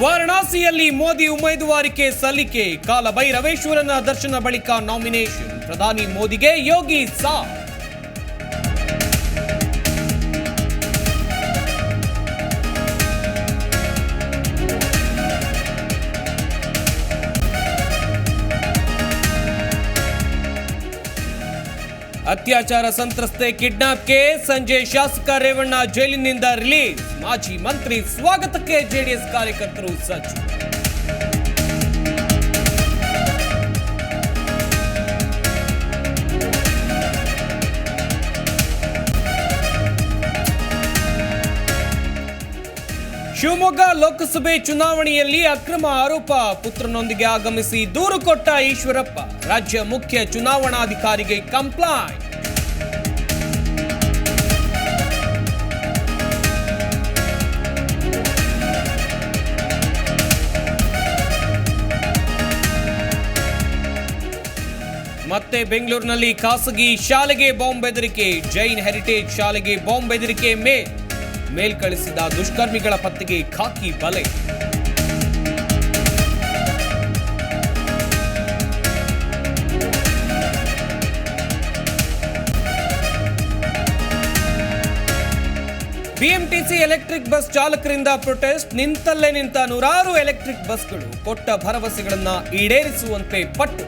ವಾರಣಾಸಿಯಲ್ಲಿ ಮೋದಿ ಉಮೇದುವಾರಿಕೆ ಸಲ್ಲಿಕೆ ಕಾಲಭೈರವೇಶ್ವರನ ದರ್ಶನ ಬಳಿಕ ನಾಮಿನೇಷನ್ ಪ್ರಧಾನಿ ಮೋದಿಗೆ ಯೋಗಿ ಸಾ ಅತ್ಯಾಚಾರ ಸಂತ್ರಸ್ತೆ ಕಿಡ್ನಾಪ್ಗೆ ಸಂಜೆ ಶಾಸಕ ರೇವಣ್ಣ ಜೈಲಿನಿಂದ ರಿಲೀಸ್. ಮಾಜಿ ಮಂತ್ರಿ ಸ್ವಾಗತಕ್ಕೆ ಜೆಡಿಎಸ್ ಕಾರ್ಯಕರ್ತರು ಸಜ್ಜು. ಶಿವಮೊಗ್ಗ ಲೋಕಸಭೆ ಚುನಾವಣೆಯಲ್ಲಿ ಅಕ್ರಮ ಆರೋಪ. ಪುತ್ರನೊಂದಿಗೆ ಆಗಮಿಸಿ ದೂರು ಕೊಟ್ಟ ಈಶ್ವರಪ್ಪ. ರಾಜ್ಯ ಮುಖ್ಯ ಚುನಾವಣಾಧಿಕಾರಿಗೆ ಕಂಪ್ಲೈಂಟ್. ಮತ್ತೆ ಬೆಂಗಳೂರಿನಲ್ಲಿ ಖಾಸಗಿ ಶಾಲೆಗೆ ಬಾಂಬ್ ಬೆದರಿಕೆ. ಜೈನ್ ಹೆರಿಟೇಜ್ ಶಾಲೆಗೆ ಬಾಂಬ್ ಬೆದರಿಕೆ ಮೇಲ್. ಮೇಲ್ ಕಳಿಸಿದ ದುಷ್ಕರ್ಮಿಗಳ ಪತ್ತೆಗೆ ಖಾಕಿ ಬಲೆ. ಬಿಎಂಟಿಸಿ ಎಲೆಕ್ಟ್ರಿಕ್ ಬಸ್ ಚಾಲಕರಿಂದ ಪ್ರೊಟೆಸ್ಟ್, ನಿಂತಲ್ಲೇ ನಿಂತ ನೂರಾರು ಎಲೆಕ್ಟ್ರಿಕ್ ಬಸ್ಗಳು ಕೊಟ್ಟ ಭರವಸೆಗಳನ್ನು ಈಡೇರಿಸುವಂತೆ ಪಟ್ಟು.